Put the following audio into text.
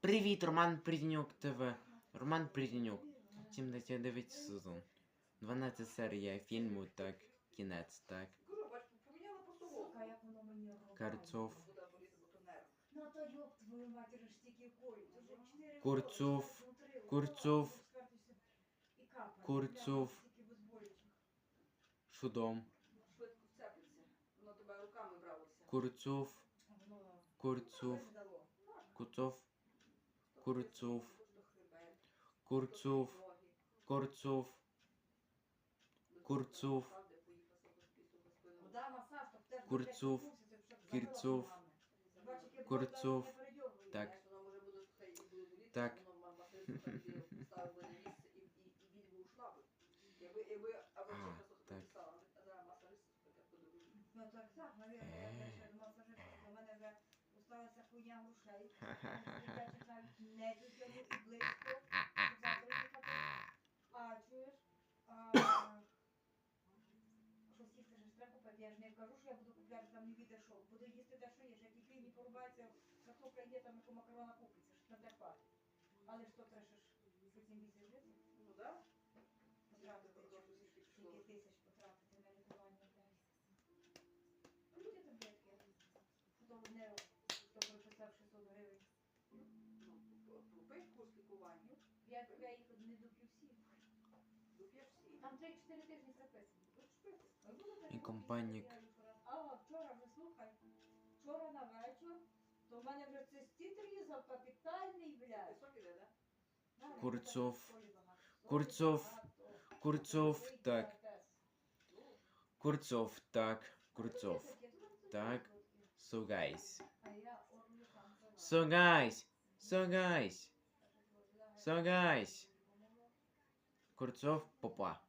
Привіт, Роман Приднюк ТВ. Роман Приднюк. 79 сезон. 12 серія фільму, так, кінець, так. Кажу, бачу, поміняла просто голову. Сука, як воно мені робить. Карцов. Куди поліз, бо то нерв. Ну то йоб твою матір, ж стільки кою. То вже чотири Курцов, роки, ну, три роки. Курцов, Скартуйся. І капає. Курцов. Бля, стільки безболюче. Шудом. Швидко вцепиться. Воно тебе руками бралося. Курцов, А воно Курцов, здало. Куцов, То Курцов. хребет, то хребет, то Курцов, ноги. Курцов, До Курцов. того, правда, поїхався до спису без спину. Вода масаж, то в тебе Курцов, блядь, курсі, ти б щоб Кірцов, забила ногами. Бачиш, яке Курцов. болото, не передьоргує. Так. Знаєш, воно може буде хай і буде боліти, Так. воно ма- масажист так ставив би на місце і, і, і біль би ушла би. Якби, якби або А, чи просто так. писала, а зараз масажист спитати буде боліти. Ну так, так, навіть я Е. перше до масажиста, до мене вже усталася хуйня в ушей. Дитячі не дотягну близько. щоб завтра їхати. А чуєш? Щось їсти ж треба купити. Я ж не кажу, що я буду купляти там не віде що. Буду їсти те, що є. Як і кліні порубається, за хто там яку макарона купиться, що там де хватить. Але ж то треба ж за цим місяць їх не доп'ю всі. доп'єш всі. Там 3-4 тижні прописані. Будеш пити. Ой, було І таке, компанік. я їх раз- А, вчора вже слухай. Вчора на вечір, то в мене вже цистит різав капітальний, блядь. Високий де, да? На, Курцов. солі багато. Солі Курцов. багато. Курцов, Такий так. капець. Курцов, так. Курцов. А таке, тут Так. таке. So guys. А я орлю там. So guys. So guys. So guys. Курцов, попа.